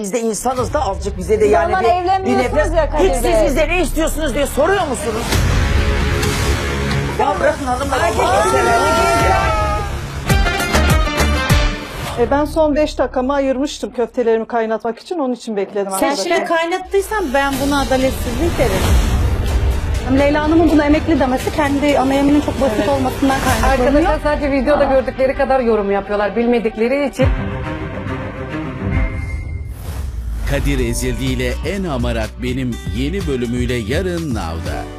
Biz de insanız da azıcık bize de yani bir, bir evlenmiyorsunuz nefes. ya Kadir Hiç siz Bey. bize ne istiyorsunuz diye soruyor musunuz? ya bırakın hanımlar. Allah'ını seversen ya. E ben son 5 dakikamı ayırmıştım köftelerimi kaynatmak için. Onun için bekledim Sen arkadaşlar. şimdi kaynattıysan ben buna adaletsizlik derim. Leyla Hanım'ın buna emekli demesi kendi ana yeminin çok basit olmasından kaynaklanıyor. Arkadaşlar sadece videoda gördükleri kadar yorum yapıyorlar bilmedikleri için. Kadir Ezildi ile En Hamarat Benim yeni bölümüyle yarın Nav'da.